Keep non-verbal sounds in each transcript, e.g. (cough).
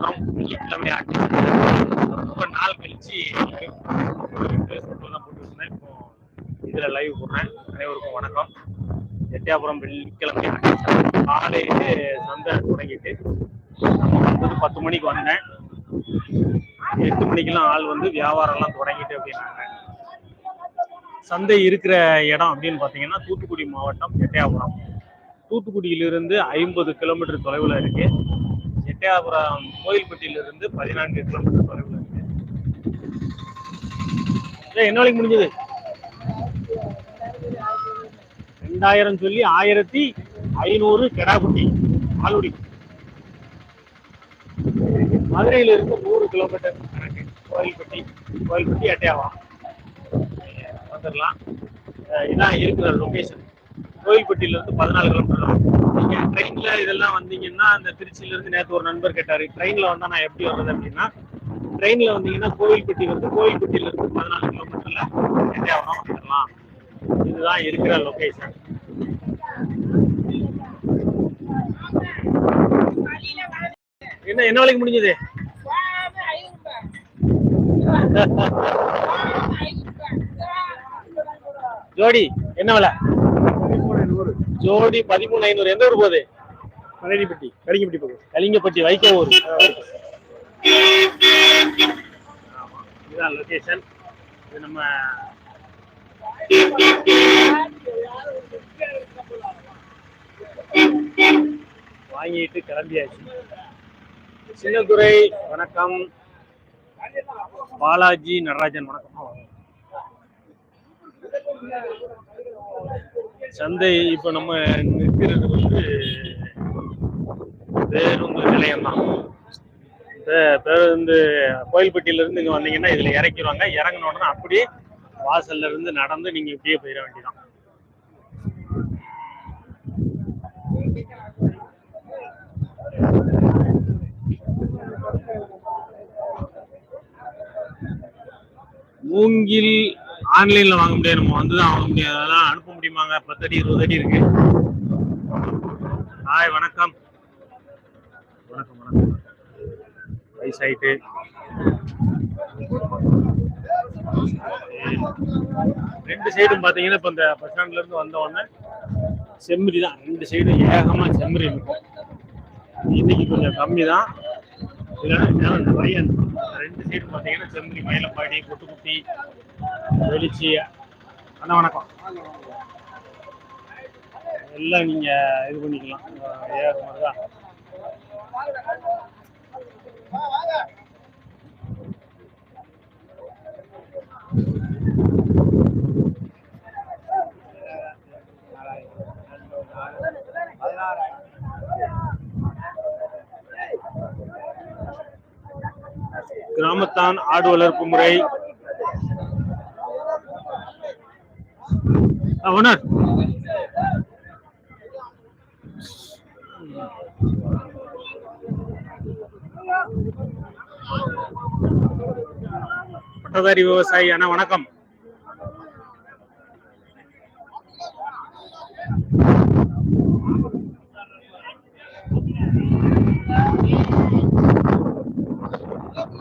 வெள்ளிக்கிழமை ஆட்சி ரொம்ப நாள் கழிச்சு ஃபேஸ்புக்கில் தான் போட்டுருந்தேன் இப்போ இதில் லைவ் போடுறேன். அனைவருக்கும் வணக்கம். எட்டியாபுரம் வெள்ளிக்கிழமை காலையிலே சந்தை தொடங்கிட்டு நம்ம வந்தது பத்து மணிக்கு வந்தேன். எட்டு மணிக்கெல்லாம் ஆள் வந்து வியாபாரம்லாம் தொடங்கிட்டு அப்படின்னாங்க. சந்தை இருக்கிற இடம் அப்படின்னு பார்த்தீங்கன்னா தூத்துக்குடி மாவட்டம் எட்டயாபுரம். தூத்துக்குடியிலிருந்து ஐம்பது கிலோமீட்டர் தொலைவில் இருக்குது எட்டயாபுரம் கோயில்பட்டியிலிருந்து பதினான்கு கிலோமீட்டர் தொலைவில் இருக்கு. என்ன வேலைக்கு முடிஞ்சது? ரெண்டாயிரம் சொல்லி ஆயிரத்தி ஐநூறு கெடாக்குட்டி ஆளுடி. மதுரையில இருந்து நூறு கிலோமீட்டர் கணக்கு கோயில்பட்டி கோயில்பட்டி எட்டயாவா வந்துடலாம் இதான் இருக்கிற லொக்கேஷன் கோயில்பட்டியில இருந்து பதினாலு கிலோமீட்டர் நீங்க ட்ரெயின்ல இதெல்லாம் வந்தீங்கன்னா அந்த திருச்சியில இருந்து நேற்று ஒரு நண்பர் கேட்டாரு ட்ரெயின்ல வந்தா நான் எப்படி வர்றது? அப்படின்னா ட்ரெயின்ல வந்தீங்கன்னா கோயில்பட்டி வந்து கோயில்பட்டியில இருந்து பதினாலு கிலோமீட்டர்ல எட்டயாவரம் வந்துடலாம் இதுதான் இருக்கிற லொகேஷன் என்ன என்ன வேலைக்கு முடிஞ்சது? (laughs) ஜோடி என்ன விலை? ஜோடி பதிமூணு ஐநூறு. எந்த ஊர் போகுது? பழனிப்பட்டி கலிங்கப்பட்டி பக்கம். கலிங்கப்பட்டி வைக்க ஊர். இதுதான் லொகேஷன் இது நம்ம வாங்கிட்டு கிளம்பியாச்சு. சின்னதுரை வணக்கம். பாலாஜி நடராஜன் வணக்கம். சந்தை இப்போ நம்ம நிற்கிறது வந்து பேருந்து நிலையம் தான் பேருந்து கோயில்பட்டியில இருந்து இங்க வந்தீங்கன்னா இதுல இறக்கிடுவாங்க இறங்கின உடனே அப்படியே வாசல்ல இருந்து நடந்து நீங்க இப்படியே போயிட வேண்டியதான் மூங்கில் ஆன்லைன்ல வாங்க முடியாது நம்ம வந்துதான் வாங்க முடியாது அதெல்லாம் அனுப்ப முடியுமாங்க? பத்து அடி இருபது அடி இருக்கு. ஹாய் வணக்கம். வணக்கம் வணக்கம். வயசாயிட்டு. ரெண்டு சைடும் பாத்தீங்கன்னா இப்ப இந்த பஸ் ஸ்டாண்ட்ல இருந்து வந்த உடனே செம்மறி தான் ரெண்டு சைடும் ஏகமா செம்மறி இருக்கும். இன்னைக்கு கொஞ்சம் கம்மி தான் இல்லைன்னா இந்த பையன் ரெண்டு சைடும் பாத்தீங்கன்னா செம்மறி மயிலப்பாடி கொட்டுக்குட்டி வெளிச்சி அண்ணா வணக்கம். எல்லாம் நீங்கள் இது பண்ணிக்கலாம். ஏஆர் மாதிரி தான். கிராமத்தான் ஆடு வளர்ப்பு முறை. ஓனர் பட்டதாரி விவசாயி அண்ணா வணக்கம்.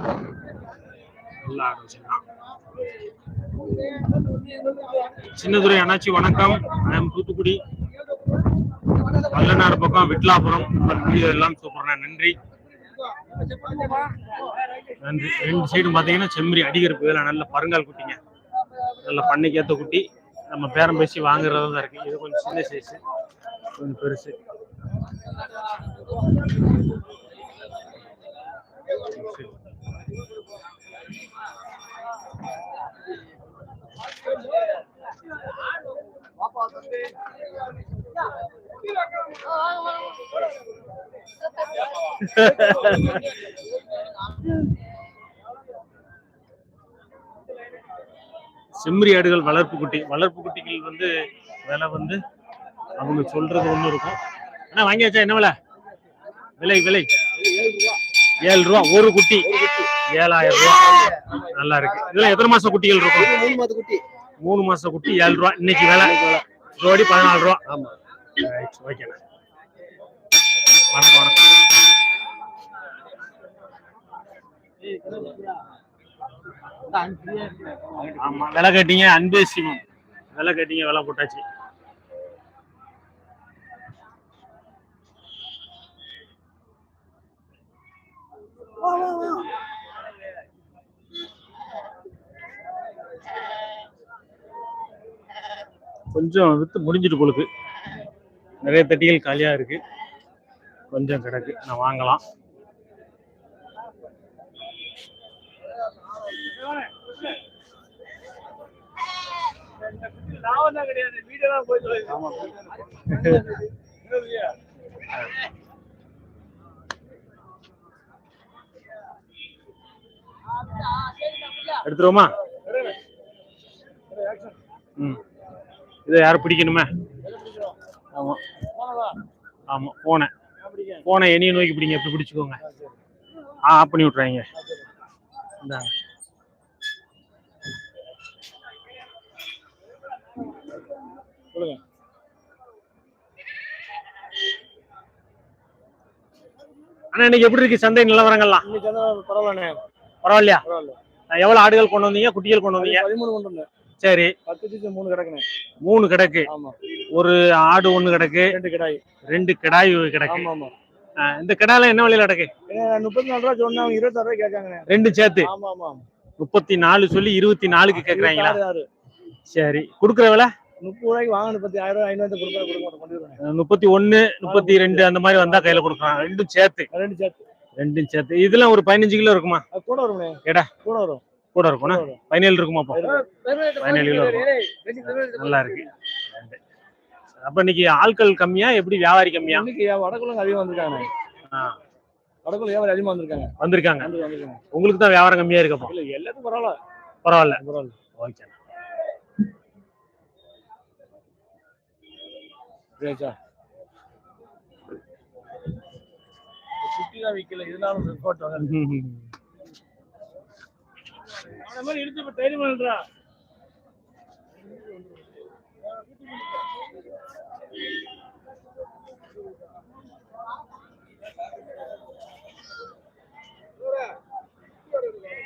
நல்ல சின்னதுரை அண்ணாச்சி வணக்கம். ஐம் தூத்துக்குடி. வல்லநாடு பக்கம் விட்லாபுரம். வீடியோ எல்லாம் சூப்பர்ண்ணா நன்றி. நன்றி. ரெண்டு சைடும் பார்த்தீங்கன்னா செம்மறி அடிகருப்பு இதெல்லாம் நல்ல பருங்கால் குட்டிங்க. நல்ல பண்ணைக்கு ஏற்ற குட்டி. நம்ம பேரம் பேசி வாங்குறதா தான் இருக்கு. இது கொஞ்சம் சின்ன சைஸ் கொஞ்சம் பெருசு. செம்மறி ஆடுகள் வளர்ப்பு குட்டி. வளர்ப்பு குட்டிகள் வந்து விலை வந்து அவங்க சொல்றது ஒண்ணு இருக்கும். ஆனா வாங்கியாச்சா? என்ன விலை? விலை விலை. ஏழு ரூபா. ஒரு குட்டி. ஏழாயிரம் ரூபா. நல்லா இருக்கு. இதுல எத்தனை மாசம் குட்டிகள் இருக்கும்? மூணு மாச குட்டி. குட்டி ஏழு ரூபா. இன்னைக்கு விலை. ஜோடி பதினாலு ரூபா. ஆமா. ஓகேண்ணா வணக்கம் வணக்கம். ஆமா விலை கட்டிங்க அன்பே சிவம். விலை கட்டிங்க விலை போட்டாச்சு. கொஞ்சம் விற்று முடிஞ்சிட்டு போலுக்கு நிறைய தட்டிகள் காலியாக இருக்கு. கொஞ்சம் கிடக்கு. நான் வாங்கலாம். எடுத்துருவோமா? இதை யாரும் பிடிக்கணுமே? ஆமா. ஆமா போனை போனை என்னைய நோக்கி பிடிங்க எப்படி பிடிச்சுக்கோங்க. ஆ ஆஃப் பண்ணி விட்றாங்க இந்தாங்க. சொல்லுங்க. அண்ணா இன்னைக்கு எப்படி இருக்கு சந்தை நிலவரங்கள்லாம்? பரவாயில்லையா? பரவாயில்ல. அஹ் எவ்வளவு ஆடுகள் கொண்டு வந்தீங்க குட்டிகள் கொண்டு வந்தீங்க? பதிமூணு கொண்டு வந்தேன். சரி. பத்து மூணு கிடக்குண்ணே. மூணு கிடக்கு. ஆமா. ஒரு ஆடு ஒண்ணு கிடக்கு. ரெண்டு கிடாய். ரெண்டு கிடாய் கிடக்கு. ஆமா ஆமா. அஹ் இந்த கிடால என்ன விலையில கிடக்கு? முப்பத்தி நாலு ரூபா சொன்னா இருபத்தாறு ரூபாய் கேட்காங்கண்ணே. ரெண்டு சேர்த்து. ஆமா ஆமா முப்பத்தி நாலு சொல்லி இருபத்தி நாலுக்கு கேக்குறாங்களா சரி. குடுக்குற விலை? முப்பது ரூபாய்க்கு வாங்க முப்பத்தி ஆயிரம் ஐநூறு கொடுக்க முப்பத்தி ஒண்ணு முப்பத்தி ரெண்டு அந்த மாதிரி வந்தா கையில கொடுக்குறாங்க ரெண்டும் சேர்த்து. ரெண்டு சேர்த்து. ரெண்டும் சேர்த்து. இதெல்லாம் ஒரு பதினஞ்சு கிலோ இருக்குமா? கூட வரும்ண்ணே. எடா. கூட வரும். கூட இருக்கும்னா. பதினேழு இருக்குமா பதினேழு கிலோ இருக்கும் நல்லா இருக்கு. அப்ப இன்னைக்கு ஆட்கள் கம்மியா எப்படி வியாபாரி கம்மியா? இன்னைக்கு வடக்குள்ள அதிகமா வந்திருக்காங்க. வடக்குள்ள வியாபாரி அதிகமா வந்திருக்காங்க. வந்திருக்காங்க. வந்து வந்திருக்காங்க. உங்களுக்கு தான் வியாபாரம் கம்மியா இருக்கப்போ? இல்ல எல்லாத்துக்கும் பரவாயில்ல. பரவாயில்ல. பரவாயில்ல. ஓகே. சுத்தி தான் விக்கல. இதனால ரிப்போர்ட்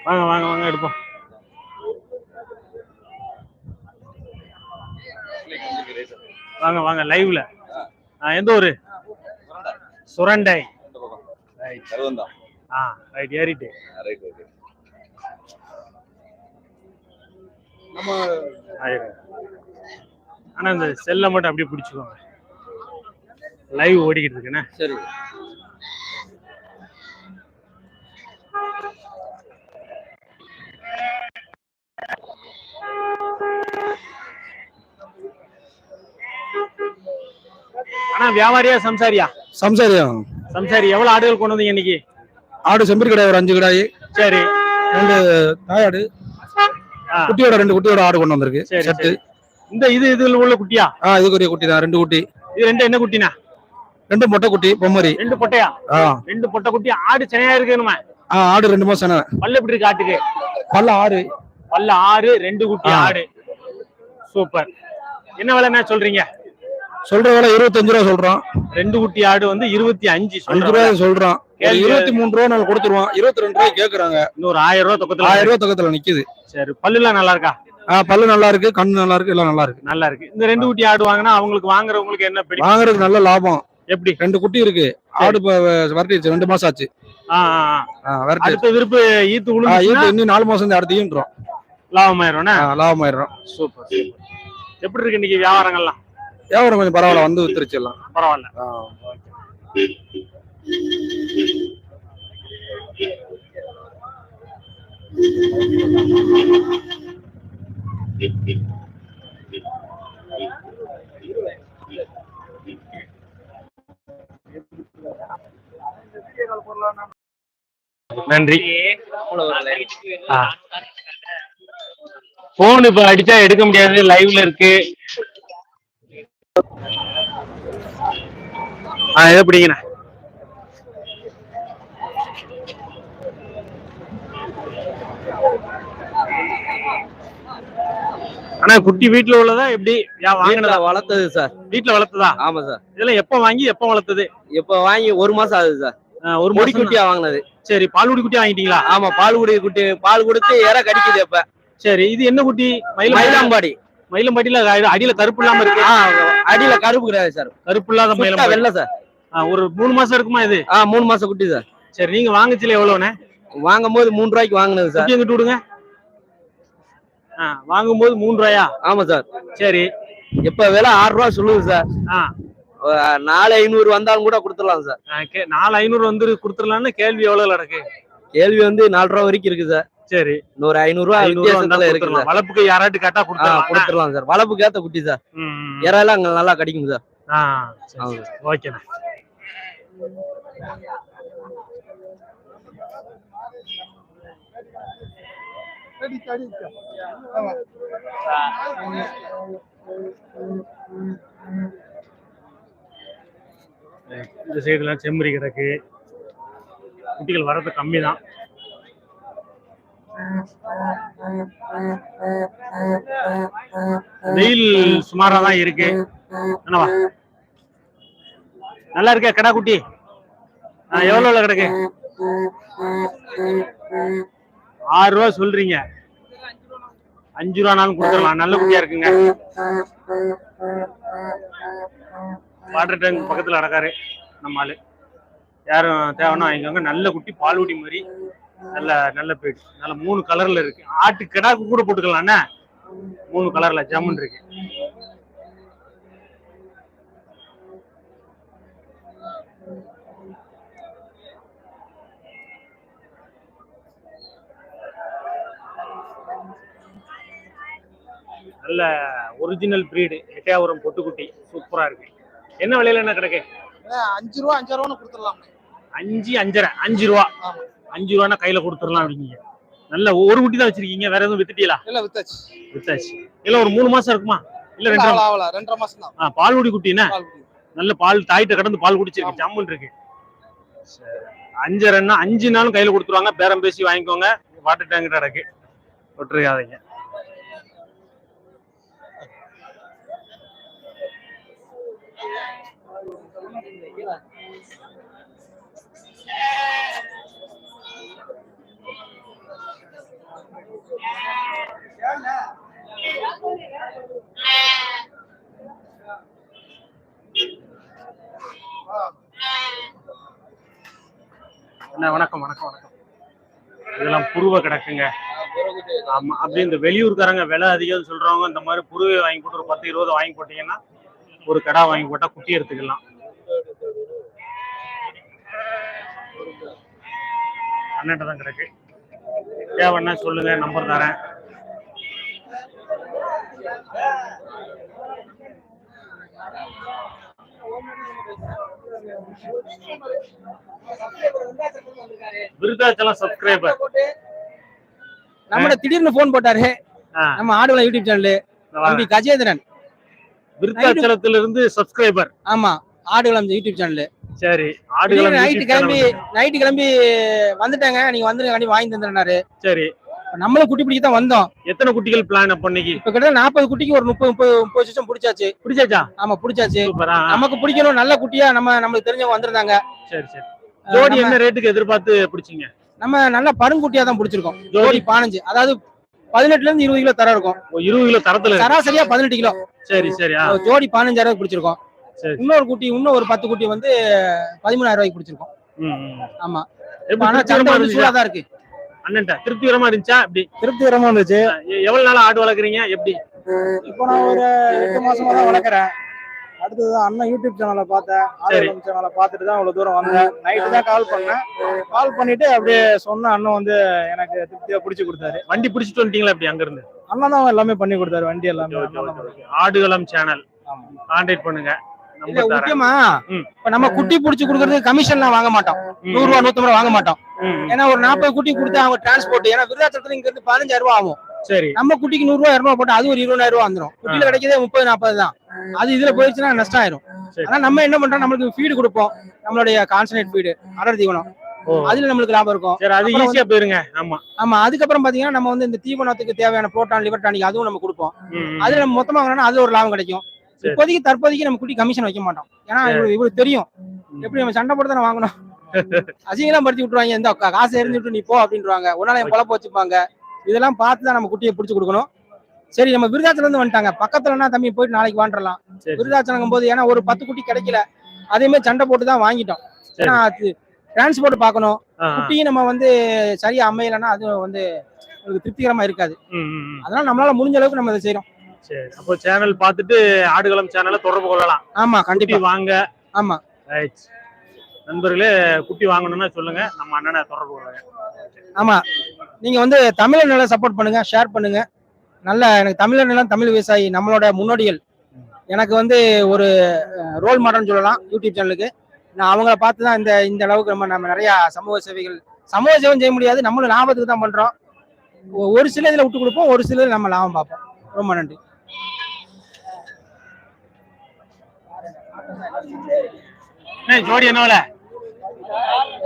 வாங்க வாங்க வாங்க எடுப்போம். வாங்க வாங்க லைவ்ல எந்த ஊரு? சுரண்டை. கருவந்தான் ஆ ரைட் ஏறிட்டு. ரைட் ஆனா இந்த செல்லை மட்டும் அப்படியே பிடிச்சுக்கோங்க. லைவ் ஓடிக்கிட்டு இருக்குண்ணே. சரி. ஆனா வியாபாரியா சம்சாரியா? சம்சாரியம் சம்சாரி எவ்வளவு ஆடுகள் கொண்டு வந்தீங்க இன்னைக்கு? ஆடு செம்பரி கடை ஒரு அஞ்சு கடாய். சரி. ரெண்டு தாயாடு. குட்டியோட ரெண்டு குட்டியோட ஆடு கொண்டு வந்திருக்கு. செட்டு இந்த இது இதுல உள்ள குட்டியா? ஆ இதுக்குரிய குட்டி தான் ரெண்டு குட்டி. இது ரெண்டு என்ன குட்டினா? ரெண்டு மொட்டை குட்டி பொம்மரி. ரெண்டு பொட்டையா? ரெண்டு பொட்டை குட்டி. ஆடு சென்னையா இருக்கணுமா ஆ ஆடு ரெண்டு மாசம் சென. பல்லு எப்படி இருக்கு ஆட்டுக்கு? பல்ல ஆறு. பல்ல ஆறு ரெண்டு குட்டி. ஆடு. சூப்பர். என்ன விலைன்னா சொல்றீங்க? சொல்ற வேலை இருபத்தஞ்சு ரூபா சொல்றோம் ரெண்டு குட்டி ஆடு வந்து இருபத்தி அஞ்சு அஞ்சு சொல்றோம் இருபத்தி மூணு ரூபா நாள் கொடுத்துருவோம் இருபத்தி ரெண்டு ரூபாய் கேக்குறாங்க. இன்னொரு ஆயிரம் ரூபாய் தொக்கத்துல ஆயிரம் ரூபாய் பக்கத்துல நிக்குது. சரி பல்லுலாம் நல்லா இருக்கா? ஆ பல்லு நல்லா இருக்கு கண்ணு நல்லா இருக்கு எல்லாம் நல்லா இருக்கு. நல்லா இருக்கு. இந்த ரெண்டு குட்டி ஆடு வாங்கினா அவங்களுக்கு வாங்குறவங்களுக்கு என்ன பிடிக்கும்? வாங்குறதுக்கு நல்ல லாபம். எப்படி? ரெண்டு குட்டி இருக்கு. ஆடு இப்ப வரட்டிடுச்சு ரெண்டு மாசம் ஆச்சு. அடுத்த விருப்பு ஈத்து இது இன்னும் நாலு மாசம் அடுத்து ஈன்றோம் லாபமாயிரும்னா? ஆ, லாபம் சூப்பர் சூப்பர். எப்படி இருக்கு இன்னைக்கு வியாபாரங்கள்லாம்? வியாபாரம் கொஞ்சம் பரவாயில்ல வந்து வித்துருச்சு எல்லாம். பரவாயில்ல ஆ. நன்றி. போன் இப்ப அடிச்சா எடுக்க முடியாது லைவ்ல இருக்கு. ஆ எதை பிடிங்கண்ணா. ஆனா குட்டி வீட்டுல உள்ளதா எப்படி? யா- வாங்கினதா? வளர்த்தது சார். வீட்டுல வளர்த்ததா? ஆமா சார். இதெல்லாம் எப்ப வாங்கி எப்ப வளர்த்தது? இப்ப வாங்கி ஒரு மாசம் ஆகுது சார். ஒரு மாசம் குட்டியா வாங்கினது. சரி பால்குடி குட்டி வாங்கிட்டீங்களா? ஆமா பால் குடி குட்டி பால் கொடுத்து இற கடிக்குது இப்ப. சரி இது என்ன குட்டி? மயிலம் மயிலாம்பாடி. மயிலம்பாட்டியில அடியில கருப்பு இல்லாம இருக்கு. அடியில கருப்பு கிடையாது சார். கருப்பு இல்லாத மயிலம் வெள்ளை சார். ஒரு மூணு மாசம் இருக்குமா இது? ஆ மூணு மாசம் குட்டி சார். சரி நீங்க வாங்குச்சுல எவ்வளவுண்ணே வாங்கும் போது மூணு ரூபாய்க்கு வாங்கினது சார். குட்டி எங்கிட்டு விடுங்க? ஆ வாங்கும்போது மூணு ரூபாயா? ஆமா சார். சரி. இப்ப விலை ஆறு ரூபா சொல்லுது சார். நாலு ஐநூறு வந்தாலும் கூட கொடுத்துடலாம் சார். நாலு ஐநூறு வந்து கொடுத்துடலாம்னு கேள்வி எவ்வளவு நடக்கு கேள்வி வந்து நாலு ரூபா வரைக்கும் இருக்கு சார். சரி. இன்னொரு ஐநூறு ரூபா இருக்கு வளர்ப்புக்கு யாராட்டு கேட்டா கொடுத்துடலாம். சார். வளப்புக்கு ஏத்த குட்டி சார். இறாலாம் அங்க நல்லா கிடைக்கும் சார். ஓகேண்ணே இந்த சைடுலாம் செம்மறி கிடக்கு. குட்டிகள் வரது கம்மி தான் வெயில் சுமாராக தான் இருக்கு என்னவா நல்லா இருக்கா கடா குட்டி? ஆ, கிடக்கு? ஆறு ரூபா சொல்றீங்க. அஞ்சு ரூபானாலும் கொடுத்துடலாம். நல்ல குட்டியா இருக்குங்க. வாட்டர் டேங்க் பக்கத்தில் நடக்காரு. நம்ம ஆள். யாரும் தேவைன்னா வாங்கிக்கோங்க. நல்ல குட்டி பால் மாதிரி நல்ல நல்ல பேட் நல்ல மூணு கலரில் இருக்கு. ஆட்டு கிடாக்கு கூட போட்டுக்கலாம்ண்ணே மூணு கலரில் ஜம்முன் இருக்கு. நல்ல ஒரிஜினல் பிரீடு எட்டையாபுரம் பொட்டுக்குட்டி. சூப்பராக இருக்கு. என்ன விலையில என்ன கிடக்கு அஞ்சு ரூபா அஞ்சாயிரம் ரூபா கொடுத்துடலாம் அஞ்சு அஞ்சரை அஞ்சு ரூபா. அஞ்சு ரூபானா கையில கொடுத்துடலாம் அப்படிங்க நல்ல ஒரு குட்டி தான் வச்சிருக்கீங்க வேற எதுவும் வித்துட்டீங்களா? இல்ல வித்தாச்சு. வித்தாச்சு. இல்ல ஒரு மூணு மாசம் இருக்குமா? இல்ல ரெண்டு ரெண்டரை மாசம். தான். பால் குடி குட்டினா. நல்ல பால் தாயிட்ட கடந்து பால் குடிச்சிருக்கு ஜம்முன் இருக்கு. சரி. அஞ்சரைன்னா அஞ்சு நாளும் கையில கொடுத்துருவாங்க பேரம் பேசி வாங்கிக்கோங்க வாட்டர் டேங்க் கிடக்கு விட்டுருக்காதீங்க. அண்ணா வணக்கம் வணக்கம் வணக்கம். இதெல்லாம் புருவ கிடக்குங்க. ஆமா அப்படி இந்த வெளியூர்காரங்க விலை அதிகம்னு சொல்றவங்க இந்த மாதிரி புருவை வாங்கி போட்டு ஒரு பத்து இருபது வாங்கி போட்டீங்கன்னா ஒரு கடா வாங்கி போட்டா குட்டி எடுத்துக்கலாம். அண்ணன்ட்ட தான் கிடக்கு. தேவைன்னா சொல்லுங்க நம்பர் தரேன். விருதாச்சலம் சப்ஸ்கிரைபர் நம்மட திடீர்னு போன் போட்டாரு. நம்ம ஆடுவலம் யூடியூப் சேனல் தம்பி கஜேந்திரன். விருத்தாச்சலத்துல இருந்து சப்ஸ்கிரைபர் ஆமா ஆடுகளம் யூடியூப் சேனல் சரி ஆடுகளம் நைட்டு கிளம்பி. நைட்டு கிளம்பி வந்துட்டாங்க. நீங்க வந்துருங்க கண்டி வாங்கி தந்துறாரு சரி. நம்மளும் குட்டி பிடிக்க தான் வந்தோம். எத்தனை குட்டிகள் பிளான் அப்ப இன்னைக்கு? இப்ப கிட்ட நாற்பது குட்டிக்கு ஒரு முப்பது முப்பது முப்பது வருஷம் பிடிச்சாச்சு. பிடிச்சாச்சா? ஆமா பிடிச்சாச்சு. நமக்கு பிடிக்கணும் நல்ல குட்டியா நம்ம நம்மளுக்கு தெரிஞ்சவங்க வந்திருந்தாங்க. சரி சரி. ஜோடி என்ன ரேட்டுக்கு எதிர்பார்த்து பிடிச்சீங்க? நம்ம நல்ல பருங்குட்டியா தான் பிடிச்சிருக்கோம். ஜோடி ஜோடி பதினஞ்சு அதாவது பதினெட்டுல இருந்து இருபது கிலோ தர இருக்கும். இருபது கிலோ தரத்துல. சராசரியா பதினெட்டு கிலோ. சரி சரி ஜோடி பதினஞ்சாயிரம் பிடிச்சிருக்கோம். சரி. இன்னொரு குட்டி இன்னும் ஒரு பத்து குட்டி வந்து பதிமூணாயிரம் ரூபாய்க்கு பிடிச்சிருக்கோம். ஆமா. ஆனா சண்டை திருப்திகரமா வந்து இருந்துச்சா? சூடா தான் இருக்கு. அண்ணன்ட்ட திருப்திகரமா இருந்துச்சா? எப்படி? திருப்திகரமா இருந்துச்சு. எவ்வளவு நாளா ஆடு வளர்க்குறீங்க? எப்படி? இப்போ நான் ஒரு எட்டு மாசமா தான் வளர்க்குறேன். அடுத்தது அண்ணன் யூடியூப் சேனலை பார்த்தேன். ஆடியோ சேனலை பார்த்துட்டு தான் இவ்வளவு தூரம் வந்தேன். நைட்டு தான் கால் பண்ணேன். கால் பண்ணிட்டு அப்படியே சொன்ன அண்ணன் வந்து எனக்கு திருப்தியா பிடிச்சி கொடுத்தாரு. வண்டி பிடிச்சிட்டு வந்துட்டீங்களா எப்படி அங்க இருந்து அண்ணன் தான் எல்லாமே பண்ணி கொடுத்தாரு. வண்டி எல்லாமே ஆடுகளம் சேனல். கான்டாக்ட் பண்ணுங்க. முக்கியமா. இப்ப நம்ம குட்டி புடிச்சு கொடுக்கறது கமிஷன்லாம் வாங்க மாட்டோம். நூறு ரூபா நூத்தம்பது ரூபா வாங்க மாட்டோம். ஏன்னா ஒரு நாற்பது குட்டி கொடுத்து அவங்க டிரான்ஸ்போர்ட் ஏன்னா விருதாச்சலத்துல இங்க இருந்து பதினஞ்சாயிரம் ரூபா ஆகும். சரி. நம்ம குட்டிக்கு நூறு ரூபா இரநூறு போட்டு அது ஒரு இருபதாயிரம் ரூபா வந்துடும் குட்டியில கிடைக்கிறதே முப்பது நாற்பது தான். அது இதுல போயிடுச்சுன்னா நஷ்டம் ஆயிரும். ஆனா நம்ம என்ன பண்றோம்? நம்மளுக்கு ஃபீடு கொடுப்போம். நம்மளுடைய கான்சன்ட்ரேட் ஃபீடு அடர் தீவனம். அதுல நம்மளுக்கு லாபம் இருக்கும். சரி அது ஈஸியா போயிருங்க. ஆமா. ஆமா அதுக்கப்புறம் பாத்தீங்கன்னா நம்ம வந்து இந்த தீவனத்துக்கு தேவையான புரோட்டான் லிவர் டானிக் அதுவும் நம்ம கொடுப்போம். அதுல நம்ம மொத்தமா வாங்கினா அதுல ஒரு லாபம் கிடைக்கும். இப்போதைக்கு தற்போதைக்கு நம்ம குட்டி கமிஷன் வைக்க மாட்டோம். ஏன்னா இவருக்கு தெரியும். எப்படி நம்ம சண்டை போட்டு தானே வாங்கணும்? (laughs) அசிங்கெல்லாம் படுத்தி விட்டுருவாங்க. இந்த காசை எரிஞ்சு விட்டு நீ போ அப்படின்றாங்க உன்னால என் பொழப்பு வச்சுப்பாங்க. இதெல்லாம் பார்த்து தான் நம்ம குட்டியை பிடிச்சி கொடுக்கணும். சரி நம்ம விருதாச்சலம் இருந்து வந்துட்டாங்க பக்கத்துலன்னா தம்பி போயிட்டு நாளைக்கு வாண்டலாம் விருதாச்சலம் போது ஏன்னா ஒரு பத்து குட்டி கிடைக்கல. அதே மாதிரி சண்டை போட்டு தான் வாங்கிட்டோம். ஏன்னா அது டிரான்ஸ்போர்ட் பார்க்கணும். குட்டியும் நம்ம வந்து சரியா அமையலைன்னா அது வந்து திருப்திகரமா இருக்காது. அதனால நம்மளால முடிஞ்ச அளவுக்கு நம்ம இதை செய்யறோம் சரி. அப்போ சேனல் பார்த்துட்டு ஆடுகளம் சேனலை தொடர்பு கொள்ளலாம். ஆமா கண்டிப்பா. வாங்க. ஆமா. ரைட் நண்பர்களே குட்டி வாங்கணும்னா சொல்லுங்க. நம்ம அண்ணனை தொடர்பு கொள்ளுங்க. ஆமா. நீங்கள் வந்து தமிழை நல்லா சப்போர்ட் பண்ணுங்கள் ஷேர் பண்ணுங்கள் நல்ல எனக்கு தமிழர் நிலம் தமிழ் விவசாயி நம்மளோட முன்னோடிகள். எனக்கு வந்து ஒரு ரோல் மாடல்னு சொல்லலாம் யூடியூப் சேனலுக்கு நான் அவங்கள பார்த்து தான் இந்த இந்த அளவுக்கு நம்ம நம்ம நிறையா சமூக சேவைகள் சமூக சேவை செய்ய முடியாது நம்மளும் லாபத்துக்கு தான் பண்ணுறோம் ஒரு சில இதில் விட்டு கொடுப்போம் ஒரு சில நம்ம லாபம் பார்ப்போம். ரொம்ப நன்றி. ஜோடி என்ன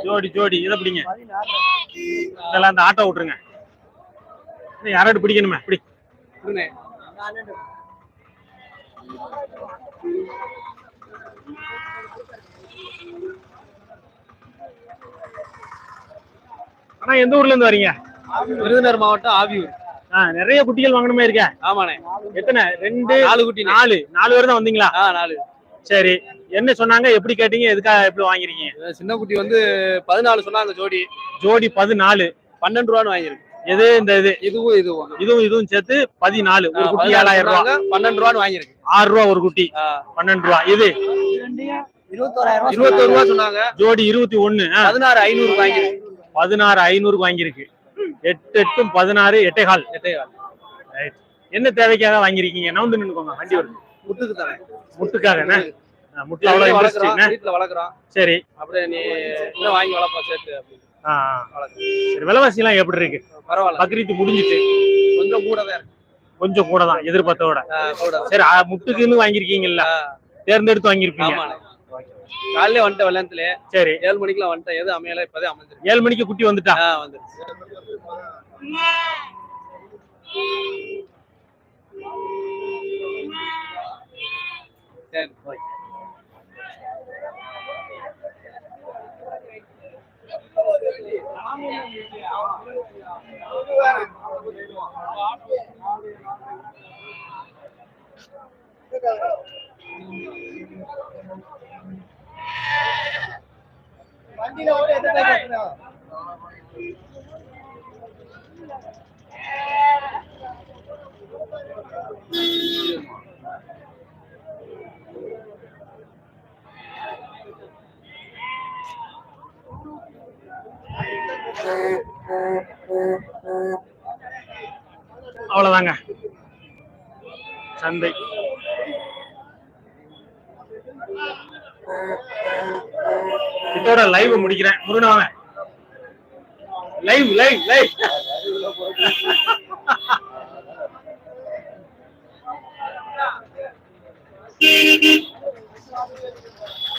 ஜோடி ஜோடி இதை பிடிங்க. இதெல்லாம் அந்த ஆட்டோ விட்டுருங்க. யாராவது பிடிக்கணுமே பிடி. ஆனா எந்த ஊர்ல இருந்து வரீங்க? விருதுநகர் மாவட்டம் ஆவியூர். நிறைய குட்டிகள் வாங்கணுமே இருக்க. ஆமாண்ணே. எத்தனை? ரெண்டு நாலு குட்டி நாலு. நாலு பேர் தான் வந்தீங்களா? நாலு. சரி. என்ன சொன்னாங்க? எப்படி கேட்டீங்க? எதுக்காக எப்படி வாங்கிருக்கீங்க? சின்ன குட்டி வந்து பதினாலு சொன்னாங்க ஜோடி. ஜோடி பதினாலு. பன்னெண்டு ரூபான்னு வாங்கியிருக்கு. எது? இந்த இது. இதுவும் இதுவும். இதுவும் இதுவும் சேர்த்து பதினாலு. ஒரு குட்டி ஏழாயிரம் ரூபாய் பன்னெண்டு ரூபான்னு வாங்கியிருக்கு. ஆறு ரூபா ஒரு குட்டி. பன்னெண்டு ரூபா. இது. இருபத்தோராயிரம் இருபத்தோரு ரூபா சொன்னாங்க. ஜோடி இருபத்தி ஒண்ணு பதினாறு ஐநூறு வாங்கியிருக்கு. பதினாறு ஐநூறுக்கு வாங்கியிருக்கு. எட்டு எட்டும் பதினாறு எட்டே கால் Right. என்ன தேவைக்காக வாங்கியிருக்கீங்க? நவுந்து நின்னுக்கோங்க. வண்டி வருது. முட்டுக்கு தானே முட்டுக்காக என்ன? ஆ, முட்டுல அவ்வளவு interest வளர்க்குறோம் என்ன? வீட்டுல வளர்க்குறோம் சரி. அப்படியே நீ இன்னும் வாங்கி வளர்ப்போம் சேர்த்து அப்படி ஆ, ஆ. சரி விலைவாசி எல்லாம் எப்படி இருக்கு? பரவாயில்ல. பக்ரீத்து முடிஞ்சிட்டு. கொஞ்சம் கூட தான் கொஞ்சம் கூட தான் எதிர்பார்த்தோட. சரி முட்டுக்குன்னு வாங்கியிருக்கீங்கல்ல? தேர்ந்தெடுத்து வாங்கியிருப்பீங்க. காலையில வந்துட்டேன் வெள்ளத்துல. சரி. ஏழு மணிக்கெல்லாம் வந்துட்டேன். எது அமையல இப்பதே அமைஞ்சிருக்கு. ஏழு மணிக்கு குட்டி வந்துட்டா? ஆ வந்துருச்சு சரி அவ்வளவுதாங்க. சந்தை. இதோட லைவ் முடிக்கிறேன். முருனாவன் live live live